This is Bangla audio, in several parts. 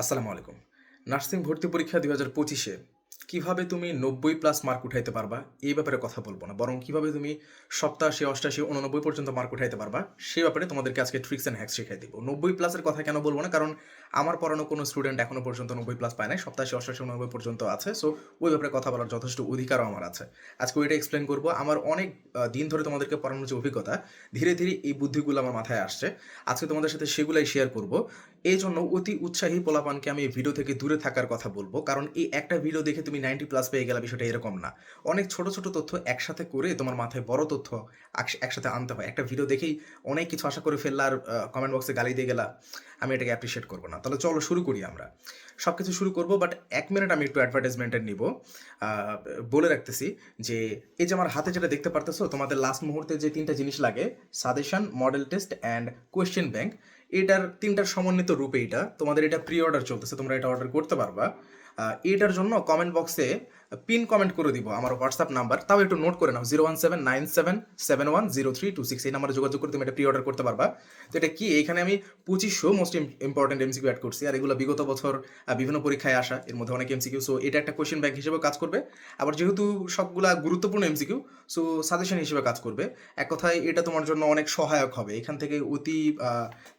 আসসালামু আলাইকুম। নার্সিং ভর্তি পরীক্ষা দুই হাজার পঁচিশে কীভাবে তুমি নব্বই প্লাস মার্ক উঠাইতে পারবা? এই ব্যাপারে কথা বলব না। বরং কীভাবে তুমি সপ্তাশি, অষ্টাশি উননব্বই পর্যন্ত মার্ক উঠাইতে পারবা, সেই ব্যাপারে তোমাদেরকে আজকে ট্রিক্স অ্যান্ড হ্যাক্স শিখাই দিব। নব্বই প্লাসের কথা কেন বলব না? কারণ আমার পড়ানো কোনো স্টুডেন্ট এখনও পর্যন্ত নব্বই প্লাস পায় নাই। সপ্তাশি, অষ্টাশি উননব্বই পর্যন্ত আছে। সো ওই ব্যাপারে কথা বলার যথেষ্ট অধিকারও আমার আছে। আজকে ওইটা এক্সপ্লেন করব। আমার অনেক দিন ধরে তোমাদেরকে পড়ানোর যে অভিজ্ঞতা, ধীরে ধীরে এই বুদ্ধিগুলো আমার মাথায় আসছে। আজকে তোমাদের সাথে সেগুলাই শেয়ার করব। এই জন্য অতি উৎসাহী পোলাপানকে আমি এই ভিডিও থেকে দূরে থাকার কথা বলব। কারণ এই একটা ভিডিও দেখে তুমি নাইনটি প্লাস পেয়ে গেলে বিষয়টা এরকম না। অনেক ছোট ছোট তথ্য একসাথে করে তোমার মাথায় বড় তথ্য একসাথে আনতে হয়। একটা ভিডিও দেখেই অনেক কিছু আশা করে ফেললা আর কমেন্ট বক্সে গালি দিয়ে গেলা, আমি এটাকে অ্যাপ্রিসিয়েট করব না। তাহলে চলো শুরু করি আমরা। সব কিছু শুরু করব বাট এক মিনিট আমি একটু অ্যাডভার্টাইজমেন্টের নিব। বলে রাখতেছি যে, এই যে আমার হাতে যেটা দেখতে পারতেছো, তোমাদের লাস্ট মুহূর্তে যে তিনটা জিনিস লাগে suggestion model test and question bank এটার তিনটার সমন্বিত রূপে এটা। তোমাদের এটা প্রি অর্ডার চলতেছে, তোমরা এটা অর্ডার করতে পারবা। এটার জন্য কমেন্ট বক্সে পিন কমেন্ট করে দিব আমার হোয়াটসঅ্যাপ নাম্বার তাও একটু নোট করে নাও zero one seven nine seven seven one zero three two six এই নাম্বারে যোগাযোগ করে তুমি এটা প্রি অর্ডার করতে পারবা। তো এটা কি? এখানে আমি পঁচিশশো মোস্ট ইম্পর্টেন্ট এমসিকিউ অ্যাড করছি। আর এগুলো বিগত বছর বিভিন্ন পরীক্ষায় আসা, এর মধ্যে অনেক এমসিকিউ সো এটা একটা কোয়েশ্চেন ব্যাংক হিসেবে কাজ করবে। আবার যেহেতু সবগুলা গুরুত্বপূর্ণ এমসিকিউ সো সাজেশন হিসেবে কাজ করবে। এক কথায় এটা তোমার জন্য অনেক সহায়ক হবে। এখান থেকে অতি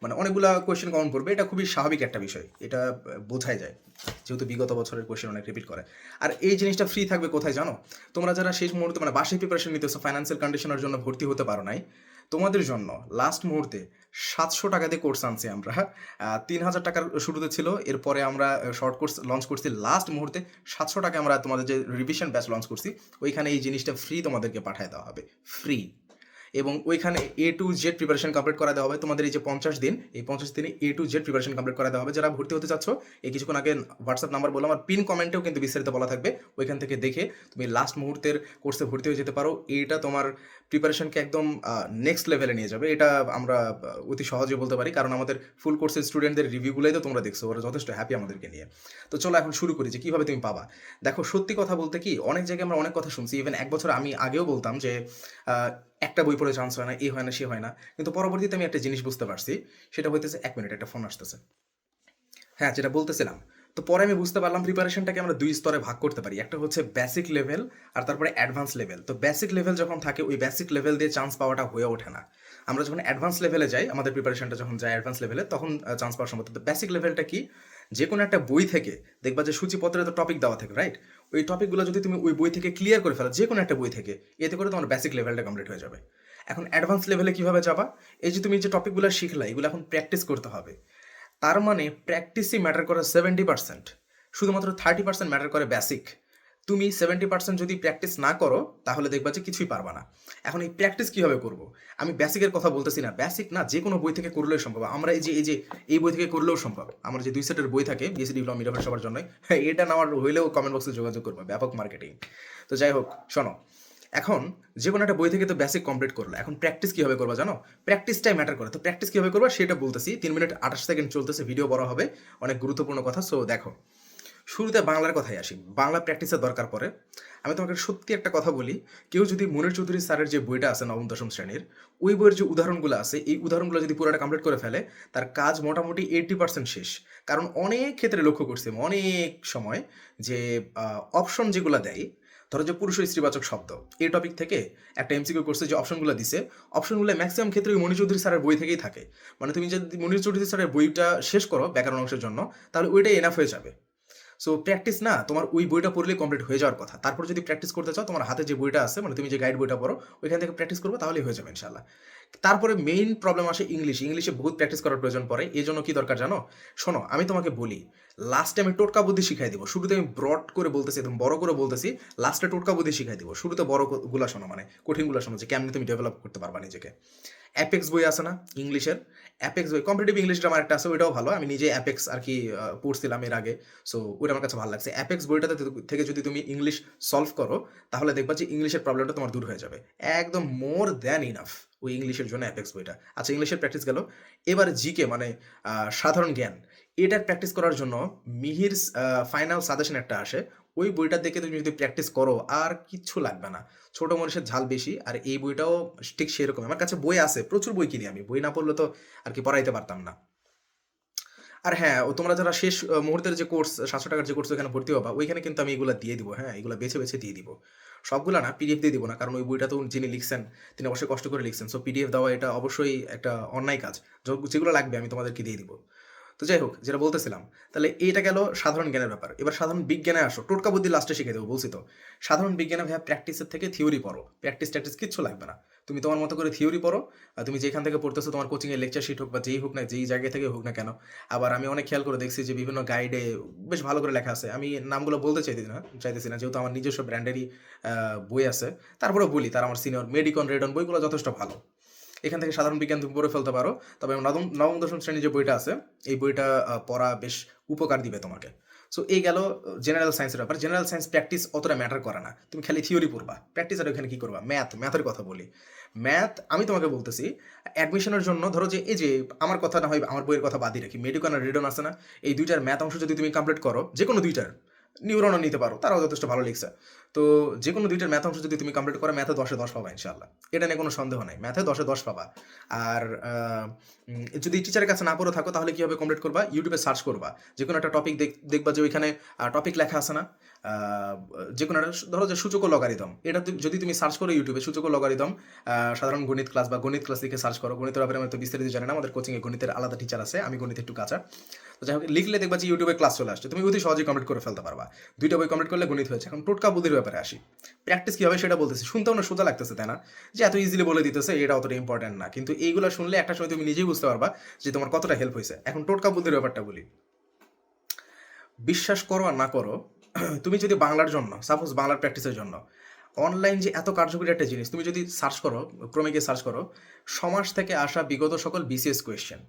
মানে অনেকগুলা কোয়েশ্চেন কমন করবে, এটা খুবই স্বাভাবিক একটা বিষয়, এটা বোঝাই যায়, যেহেতু বিগত বছরের কোয়েশ্চেন অনেক রিপিট করে। আর এই জিনিসটা ফ্রি থাকবে কোথায় জানো? তোমরা যারা শেষ মুহূর্তে মানে বাসে প্রিপারেশন নিতেছো ফাইন্যান্সিয়াল কন্ডিশনের জন্য ভর্তি হতে পারো নাই, তোমাদের জন্য লাস্ট মুহূর্তে সাতশো টাকা দিয়ে কোর্স আনছি আমরা তিন হাজার টাকার শুরুতে ছিল, এরপরে আমরা শর্ট কোর্স লঞ্চ করছি লাস্ট মুহূর্তে সাতশো টাকা আমরা তোমাদের যে রিভিশন ব্যাচ লঞ্চ করছি, ওইখানে এই জিনিসটা ফ্রি তোমাদেরকে পাঠিয়ে দেওয়া হবে ফ্রি এবং ওইখানে A to Z preparation complete করা দেওয়া হবে। তোমাদের এই যে পঞ্চাশ দিন, এই পঞ্চাশ দিনে A to Z preparation complete করা দেওয়া হবে। যারা ভর্তি হতে চাচ্ছ, এই কিছুক্ষণ আগে হোয়াটসঅ্যাপ নাম্বার বললাম আর পিন কমেন্টেও কিন্তু বিস্তারিত বলা থাকবে। ওইখান থেকে দেখে তুমি লাস্ট মুহূর্তের কোর্সে ভর্তি হয়ে যেতে পারো। এইটা তোমার প্রিপারেশনকে একদম নেক্সট লেভেলে নিয়ে যাবে। এটা আমরা অতি সহজে বলতে পারি। কারণ আমাদের ফুল কোর্সের স্টুডেন্টদের রিভিউগুলোই তো তোমরা দেখছ। ওরা যথেষ্ট হ্যাপি আমাদেরকে নিয়ে। তো চলো এখন শুরু করি যে কীভাবে তুমি পাবা। দেখো, সত্যি কথা বলতে কি, অনেক জায়গায় আমরা অনেক কথা শুনছি। ইভেন এক বছর আমি আগেও বলতাম যে একটা বই পড়ে চান্স হয় না, এ হয় না, সে হয় না। কিন্তু পরবর্তীতে আমি একটা জিনিস বুঝতে পারছি, সেটা হইতেছে এক মিনিট একটা ফোন আসতেছে। হ্যাঁ যেটা বলতেছিলাম। তো পরে আমি বুঝতে পারলাম প্রিপারেশনটাকে আমরা দুই স্তরে ভাগ করতে পারি। একটা হচ্ছে বেসিক লেভেল আর তারপরে অ্যাডভান্স লেভেল তো বেসিক লেভেল যখন থাকে, ওই বেসিক লেভেল দিয়ে চান্স পাওয়াটা হয়ে ওঠে না। আমরা যখন অ্যাডভান্স লেভেলে যাই, আমাদের প্রিপারেশনটা যখন যায় অ্যাডভান্স লেভেলে তখন চান্স পাওয়ার সম্ভব। তো বেসিক লেভেলটা কি? যে কোনো একটা বই থেকে, দেখবা যে সূচিপত্রে তো টপিক দেওয়া থাকে রাইট ওই টপিকগুলো যদি তুমি ওই বই থেকে ক্লিয়ার করে ফেলো যে কোনো একটা বই থেকে, এতে করে তোমার বেসিক লেভেলটা কমপ্লিট হয়ে যাবে। এখন অ্যাডভান্স লেভেলে কীভাবে যাবা? এই যে তুমি যে টপিকগুলো শিখলা, এগুলো এখন প্র্যাকটিস করতে হবে। তার মানে প্র্যাকটিসই ম্যাটার করে সেভেন্টি পার্সেন্ট শুধুমাত্র থার্টি পার্সেন্ট ম্যাটার করে বেসিক তুমি সেভেন্টি পার্সেন্ট যদি প্র্যাকটিস না করো, তাহলে দেখবা যে কিছুই পারবা না। এখন এই প্র্যাকটিস কীভাবে করব? আমি বেসিকের কথা বলতেছি না। বেসিক না, যে কোনো বই থেকে করলেও সম্ভব। আমরা এই যে এই যে, এই বই থেকে করলেও সম্ভব। আমার যে দুই সেটের বই থাকে বিএসসি ডিপ্লোমা মিডিয়ামের সবার জন্য এটা নেওয়ার হইলেও কমেন্ট বক্সে যোগাযোগ করব, ব্যাপক মার্কেটিং তো যাই হোক, শোনো, এখন যে কোনো একটা বই থেকে তো বেসিক কমপ্লিট করল। এখন প্র্যাকটিস কীভাবে করবা জানো? প্র্যাকটিসটাই ম্যাটার করে। তো প্র্যাকটিস কীভাবে করবা? সেটা বলতেছি। তিন মিনিট আঠাশ সেকেন্ড চলতেছে ভিডিও বড় হবে। অনেক গুরুত্বপূর্ণ কথা। সো দেখো শুরুতে বাংলার কথাই আসি। বাংলা প্র্যাকটিসের দরকার পড়ে। আমি তোমাকে সত্যি একটা কথা বলি, কেউ যদি মনির চৌধুরী স্যারের যে বইটা আছে নবম, দশম শ্রেণির, ওই বইয়ের যে উদাহরণগুলো আছে, এই উদাহরণগুলো যদি পুরোটা কমপ্লিট করে ফেলে, তার কাজ মোটামুটি এইটটি পার্সেন্ট শেষ। কারণ অনেক ক্ষেত্রে লক্ষ্য করছি অনেক সময় যে অপশন যেগুলো দেয়, ধরো যে পুরুষ স্ত্রীবাচক শব্দ, এই টপিক থেকে একটা এমসিকিউ করছে যে অপশনগুলো দিছে অপশনগুলো ম্যাক্সিমাম ক্ষেত্রে ওই মণি চৌধুরী স্যারের বই থেকেই থাকে। মানে তুমি যদি মনির চৌধুরী স্যারের বইটা শেষ করো, ব্যাকরণ অংশের জন্য, তাহলে ওইটাই এনাফ হয়ে যাবে। সো প্র্যাকটিস না, তোমার ওই বইটা পড়লে কমপ্লিট হয়ে যাওয়ার কথা। তারপর যদি প্র্যাকটিস করতে চাও, তোমার হাতে যে বইটা আছে মানে তুমি যে গাইড বইটা পড়ো, ওইখান থেকে প্র্যাকটিস করব, তাহলেই হয়ে যাবে ইনশাল্লাহ তারপরে মেইন প্রবলেম আসে ইংলিশ ইংলিশে বহুত প্র্যাকটিস করার প্রয়োজন পড়ে। এই জন্য কি দরকার জানো? শোনো, আমি তোমাকে বলি লাস্টে আমি টোটকা বুদ্ধি শিখাই দিব। শুরুতে আমি ব্রড করে বলতেছি একদম বড় করে বলতেছি লাস্টে টোটকা বুদ্ধি শিখাই দিব। শুরুতে বড়গুলা শোনো মানে কঠিনগুলো শোনো যে কেমনি তুমি ডেভেলপ করতে পারবা নিজেকে। অ্যাপেক্স বই আছে না ইংলিশের অ্যাপেক্স বই কম্পিটিভ ইংলিশ আমার একটা আছে, ওইটাও ভালো। আমি নিজে অ্যাপেক্স আর কি পড়ছিলাম এর আগে। সো ওইটা আমার কাছে ভালো লাগছে। অ্যাপেক্স বইটাতে থেকে যদি তুমি ইংলিশ সলভ করো, তাহলে দেখবা যে ইংলিশের প্রবলেমটা তোমার দূর হয়ে যাবে। একদম মোর দ্যান ইনাফ ওই ইংলিশের জন্য অ্যাপেক্স বইটা। আচ্ছা ইংলিশের প্র্যাকটিস গেল। এবার জিকে মানে সাধারণ জ্ঞান। এটার প্র্যাকটিস করার জন্য মিহির ফাইনাল সাজেশন একটা আসে। ওই বইটা দেখে তুমি যদি প্র্যাকটিস করো, আর কিচ্ছু লাগবে না। ছোট মানুষের ঝাল বেশি, আর এই বইটাও ঠিক সেরকম। আমার কাছে বই আছে, প্রচুর বই কিনি আমি। বই না পড়লে তো আর কি পড়াইতে পারতাম না। আর হ্যাঁ তোমরা যারা শেষ মুহূর্তের যে কোর্স সাতশো টাকার যে কোর্স ওখানে ভর্তি হবা, ওইখানে কিন্তু আমি এগুলো দিয়ে দিব। হ্যাঁ এগুলো বেছে বেছে দিয়ে দিব। সবগুলো না পিডিএফ দিয়ে দিব না, কারণ ওই বইটা তো যিনি লিখছেন, তিনি অবশ্যই কষ্ট করে লিখছেন। সো পিডিএফ দেওয়া এটা অবশ্যই একটা অন্যায় কাজ। যেগুলো লাগবে আমি তোমাদেরকে দিয়ে দিব। তো যাই হোক, যেটা বলতেছিলাম, তাহলে এইটা গেল সাধারণ জ্ঞানের ব্যাপার। এবার সাধারণ বিজ্ঞানে আসো, টোটকা বুদ্ধি লাস্টে শিখে দেবো, বলছি তো। সাধারণ বিজ্ঞানে ভাইয়া প্র্যাকটিসের থেকে থিওরি পড়ো। প্র্যাকটিস ট্যাকটিস কিচ্ছু লাগবে না। তুমি তোমার মতো করে থিওরি পড়ো, আর তুমি যেখান থেকে পড়তেছো, তোমার কোচিংয়ের লেকচার শিট হোক বা যেই হোক না, যেই জায়গা থেকে হোক না কেন, আবার আমি অনেক খেয়াল করে দেখছি যে বিভিন্ন গাইডে বেশ ভালো করে লেখা আছে। আমি নামগুলো বলতে চাইতেছি না চাইতেছি না, যেহেতু আমার নিজস্ব ব্র্যান্ডেরই বই আছে। তারপরে বলি, তার আমার সিনিয়র মেডিকন রেডন বইগুলো যথেষ্ট ভালো। এখান থেকে সাধারণ বিজ্ঞান তুমি পড়ে ফেলতে পারো। তবে নবম নবম, দশম শ্রেণির যে বইটা আছে, এই বইটা পড়া বেশ উপকার দিবে তোমাকে। সো এই গেল জেনারেল সায়েন্সের ব্যাপার। জেনারেল সায়েন্স প্র্যাকটিস অতটা ম্যাটার করে না। তুমি খালি থিওরি পড়বা। প্র্যাকটিস আর ওখানে কি করবা? ম্যাথ ম্যাথের কথা বলি। ম্যাথ আমি তোমাকে বলতেছি অ্যাডমিশনের জন্য ধরো যে, এই যে, আমার কথা না হয়, আমার বইয়ের কথা বাদই রাখি। মেডিকন আর রিডন আছে না। এই দুইটার ম্যাথ অংশ যদি তুমি কমপ্লিট করো যে কোনো দুইটার নিউরনও নিতে পারো, তারাও যথেষ্ট ভালো লিখছে। তো যে কোনো দুইটার ম্যাথ অংশ যদি তুমি কমপ্লিট করো ম্যাথে দশে দশ পাবা ইনশাল্লাহ এটা নিয়ে কোনো সন্দেহ নাই ম্যাথে দশে দশ পাবা। আর যদি টিচারের কাছে না পড়ে থাকো, তাহলে কীভাবে কমপ্লিট করবা? ইউটিউবে সার্চ করবা। যে কোনো একটা টপিক দেখবা যে ওইখানে টপিক লেখা আছে না। যে কোনো একটা ধরো যে সূচক লগারিদম এটা যদি তুমি সার্চ করো ইউটিউবে সূচক লগারিদম সাধারণ গণিত ক্লাস বা গণিত ক্লাস লিখে সার্চ করো। গণিতের ব্যাপারে আমি তো বিস্তারিত জানি না, আমাদের কোচিংয়ে গণিতের আলাদা টিচার আছে, আমি গণিত একটু কাঁচা তো যাই হোক, লিখলে দেখবা যে ইউটিউবে ক্লাস চলে আসছে। তুমি অতি সহজেই কমপ্লিট করে ফেলতে পারবা। দুইটা বই কমপ্লিট করলে গণিত হয়েছে। এখন টোটকা বুদ্ধির ব্যাপারে আসি। প্র্যাকটিস কীভাবে সেটা বলতেছি। শুনতেও না, সোজা লাগতেছে, তাই না? যে এত ইজিলি বলে দিতেছে, এটা অতটা ইম্পর্টেন্ট না। কিন্তু এইগুলো শুনলে একটা সময় তুমি নিজেই বুঝতে পারবা যে তোমার কতটা হেল্প হয়েছে। এখন টোটকা বুদ্ধির ব্যাপারটা বলি। বিশ্বাস করো আর না করো তুমি যদি বাংলার জন্য সাপোজ বাংলার প্র্যাকটিসের জন্য অনলাইন যে এত কার্যকরী একটা জিনিস, তুমি যদি সার্চ করো, ক্রমে গিয়ে সার্চ করো, সমাজ থেকে আসা বিগত সকল বিসিএস কোয়েশ্চেন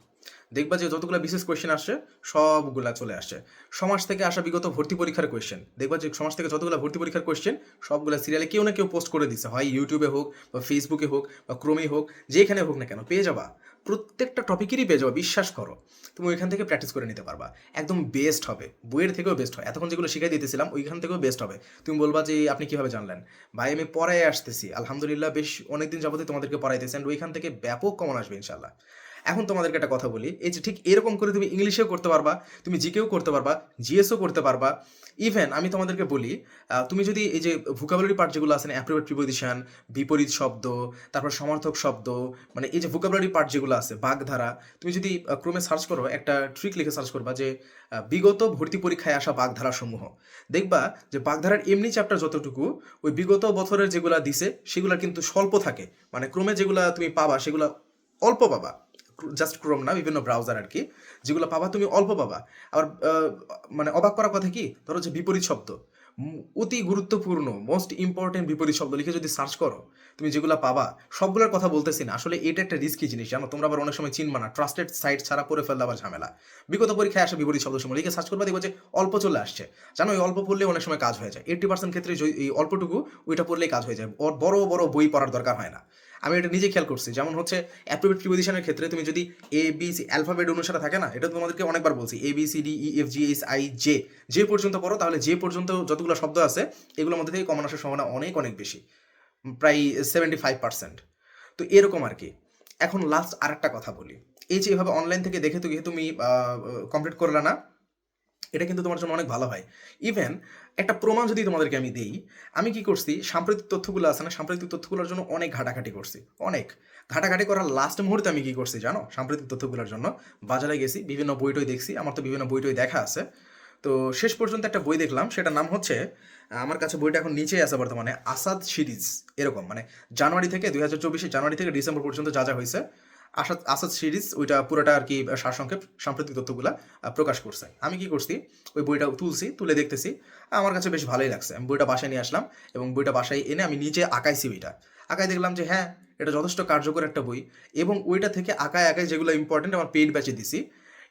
দেখবা যে যতগুলো বিসিএস কোয়েশ্চেন আসছে, সবগুলা চলে আসছে। সমাজ থেকে আসা বিগত ভর্তি পরীক্ষার কোয়েশ্চেন দেখবা যে সমাজ থেকে যতগুলো ভর্তি পরীক্ষার কোয়েশ্চেন সবগুলো সিরিয়ালে কেউ না কেউ পোস্ট করে দিছে। হয় ইউটিউবে হোক, বা ফেসবুকে হোক, বা ক্রমে হোক, যেখানে হোক না কেন, পেয়ে যাবা। প্রত্যেকটা টপিকেরই পেয়ে যাবা, বিশ্বাস করো। তুমি ওইখান থেকে প্র্যাকটিস করে নিতে পারবা। একদম বেস্ট হবে। বইয়ের থেকেও বেস্ট হয়। এতক্ষণ যেগুলো শিখাই দিতেছিলাম, ওইখান থেকেও বেস্ট হবে। তুমি বলবা যে, আপনি কীভাবে জানলেন? ভাই, আমি পড়াই আসতেছি। আলহামদুলিল্লাহ, বেশ অনেকদিন যাবতীয় তোমাদেরকে পড়াইতেছি। অ্যান্ড ওইখান থেকে ব্যাপক কমন আসবে ইনশাল্লাহ এখন তোমাদেরকে একটা কথা বলি। এই যে ঠিক এরকম করে তুমি ইংলিশেও করতে পারবা, তুমি জিকেও করতে পারবা, জিএসও করতে পারবা। ইভেন আমি তোমাদেরকে বলি তুমি যদি এই যে ভোকাবুলারি পার্ট যেগুলো আছে অ্যাপ্রিভেট প্রিপোজিশন বিপরীত শব্দ, তারপর সমার্থক শব্দ মানে এই যে ভোকাবুলারি পার্ট যেগুলো আছে, বাগধারা, তুমি যদি ক্রমে সার্চ করো, একটা ট্রিক লিখে সার্চ করবা যে বিগত ভর্তি পরীক্ষায় আসা বাগধারা সমূহ। দেখবা যে বাগধারার এমনি চ্যাপ্টার যতটুকু, ওই বিগত বছরের যেগুলা দিছে, সেগুলা কিন্তু স্বল্প থাকে। মানে ক্রমে যেগুলা তুমি পাবা, সেগুলা অল্প পাবা। জাস্ট ক্রোম না, বিভিন্ন ব্রাউজার আর কি যেগুলো পাবা তুমি অল্প পাবা। আবার মানে অবাক করার কথা কি? ধরো যে বিপরীত শব্দ। অতি গুরুত্বপূর্ণ মোস্ট ইম্পর্টেন্ট বিপরীত শব্দ লিখে যদি সার্চ করো, তুমি যেগুলো পাবা, সবগুলোর কথা বলতেছি না। আসলে এটা একটা রিস্কি জিনিস, জানো? তোমরা আবার অনেক সময় চিনবা না। ট্রাস্টেড সাইট ছাড়া করে ফেললে আবার ঝামেলা। বিগত পরীক্ষায় আসা বিপরীত শব্দ সময় লিখে সার্চ করবা, দেখব যে অল্প চলে আসছে। জানো ওই অল্প পড়লে অনেক সময় কাজ হয়ে যায়। এইটি পার্সেন্ট ক্ষেত্রে এই অল্পটুকু, ওইটা পড়লেই কাজ হয়ে যায়। বড় বড় বই পড়ার দরকার হয় না। আমি এটা নিজে খেয়াল করছি। যেমন হচ্ছে অ্যাপ্রোপ্রিয়েট প্রিপোজিশনের ক্ষেত্রে তুমি যদি এ বি সি অ্যালফাবেট অনুসারে থাকে না, এটা তোমাদেরকে অনেকবার বলছি। A B C D E F G H I J যে পর্যন্ত করো তাহলে যে পর্যন্ত যতগুলো শব্দ আছে, এগুলোর মধ্যে থেকে কমন আসার সম্ভাবনা অনেক অনেক বেশি। প্রায় সেভেন্টি ফাইভ পার্সেন্ট তো এরকম আর কি। এখন লাস্ট আরেকটা কথা বলি। এই যে এভাবে অনলাইন থেকে দেখে তো তুমি কমপ্লিট করলে না এটা কিন্তু তোমার জন্য অনেক ভালো হয়। ইভেন একটা প্রমাণ যদি তোমাদেরকে আমি দিই, আমি কি করছি, সাম্প্রতিক তথ্যগুলো আছে না, সাম্প্রতিক তথ্যগুলোর জন্য অনেক ঘাটাঘাটি করছি, অনেক। ঘাটাঘাটি করার লাস্ট মুহূর্তে আমি কি করছি জানো? সাম্প্রতিক তথ্যগুলোর জন্য বাজারে গেছি, বিভিন্ন বইটই দেখছি, আমার তো বিভিন্ন বইটই দেখা আছে। তো শেষ পর্যন্ত একটা বই দেখলাম, সেটার নাম হচ্ছে, আমার কাছে বইটা এখন নিচেই আছে বর্তমানে, আসাদ সিরিজ, এরকম। মানে জানুয়ারি থেকে দুই হাজার চব্বিশে জানুয়ারি থেকে ডিসেম্বর পর্যন্ত যা যা হয়েছে আসাদ আসাদ সিরিজ, ওইটা পুরোটা আর কি সারসংক্ষেপ, সাম্প্রতিক তথ্যগুলা প্রকাশ করছে। আমি কি করছি? ওই বইটা তুলছি, তুলে দেখতেছি। আমার কাছে বেশ ভালোই লাগছে। আমি বইটা বাসায় নিয়ে আসলাম এবং বইটা বাসায় এনে আমি নিজে আঁকাইছি ওইটা। আঁকায় দেখলাম যে হ্যাঁ এটা যথেষ্ট কার্যকর একটা বই এবং ওইটা থেকে আঁকায় আঁকায় যেগুলো ইম্পর্টেন্ট আমার পেইড ব্যাচে দিছি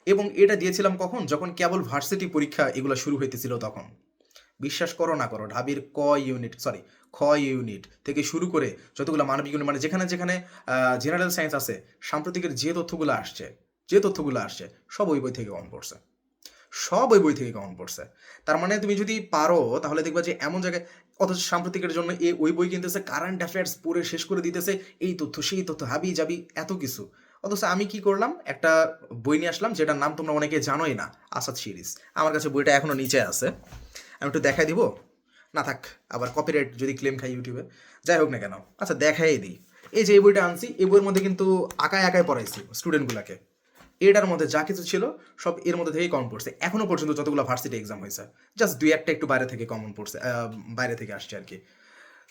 এবং এটা দিয়েছিলাম কখন? যখন কেবল ভার্সিটি পরীক্ষা এগুলো শুরু হইতেছিল তখন। বিশ্বাস করো না করো, ঢাবির ক ইউনিট সরি খ ইউনিট থেকে শুরু করে যতগুলো মানবিক ইউনিট মানে যেখানে যেখানে জেনারেল সায়েন্স আছে, সাম্প্রতিকের যে তথ্যগুলো আসছে, যে তথ্যগুলো আসছে, সব ওই বই থেকে কমন পড়ছে সব ওই বই থেকে কমন পড়ছে তার মানে তুমি যদি পারো, তাহলে দেখবা যে এমন জায়গায়, অথচ সাম্প্রতিকের জন্য এ ওই বই কিনতেছে কারেন্ট অ্যাফেয়ার্স পড়ে শেষ করে দিতেছে, এই তথ্য, সেই তথ্য, হাবি যাবি এত কিছু। অথচ আমি কি করলাম? একটা বই নিয়ে আসলাম, যেটার নাম তোমরা অনেকে জানোই না, আসাদ সিরিজ। আমার কাছে বইটা এখনও নিচে আছে। আমি একটু দেখাই দিব? না থাক, আবার কপিরাইট যদি ক্লেম খাই ইউটিউবে যাই হোক না কেন। আচ্ছা দেখাই দিই। এই যে এই বইটা আনছি, এই বইয়ের মধ্যে কিন্তু আঁকায় আঁকায় পড়াইছি স্টুডেন্টগুলোকে এটার মধ্যে যা কিছু ছিল, সব এর মধ্যে থেকেই কমন পড়ছে। এখনও পর্যন্ত যতগুলো ভার্সিটি এক্সাম হয়েছে জাস্ট দুই একটা একটু বাইরে থেকে কমন পড়ছে বাইরে থেকে আসছে আর কি।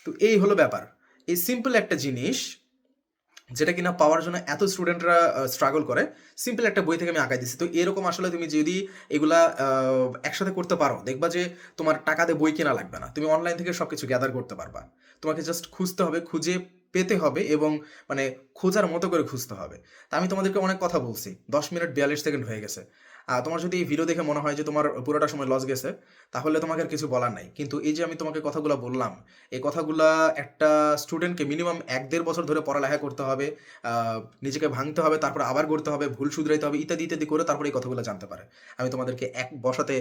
তো এই হলো ব্যাপার। এই সিম্পল একটা জিনিস যেটা কিনা পাওয়ার জন্য এত স্টুডেন্টরা স্ট্রাগল করে সিম্পল একটা বই থেকে আমি আঁকাই দিচ্ছি তো এরকম আসলে তুমি যদি এগুলা একসাথে করতে পারো, দেখবা যে তোমার টাকা দিয়ে বই কেনা লাগবে না। তুমি অনলাইন থেকে সব কিছু গ্যাদার করতে পারবা। তোমাকে জাস্ট খুঁজতে হবে, খুঁজে পেতে হবে এবং মানে খোঁজার মতো করে খুঁজতে হবে। তা আমি তোমাদেরকে অনেক কথা বলছি। দশ মিনিট বিয়াল্লিশ সেকেন্ড হয়ে গেছে। তোমার যদি এই ভিডিও দেখে মনে হয় যে তোমার পুরোটা সময় লস গেছে, তাহলে তোমাকে আর কিছু বলার নাই। কিন্তু এই যে আমি তোমাকে কথাগুলো বললাম, এই কথাগুলা একটা স্টুডেন্টকে মিনিমাম এক দেড় বছর ধরে পড়ালেখা করতে হবে নিজেকে ভাঙতে হবে, তারপর আবার করতে হবে, ভুল শুধরাইতে হবে, ইত্যাদি ইত্যাদি করে তারপরে এই কথাগুলো জানতে পারে। আমি তোমাদেরকে এক বসাতে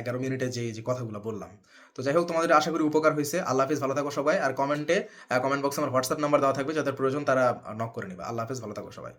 এগারো মিনিটে যে যে কথাগুলো বললাম। তো যাই হোক, তোমাদের আশা করি উপকার হয়েছে। আল্লাহ হাফিজ, ভালো থাকো সবাই। আর কমেন্টে কমেন্ট বক্সে আমার হোয়াটসঅ্যাপ নাম্বার দেওয়া থাকবে, যাদের প্রয়োজন তারা নক করে নিবে। আল্লাহ হাফিজ, ভালো থাকো সবাই।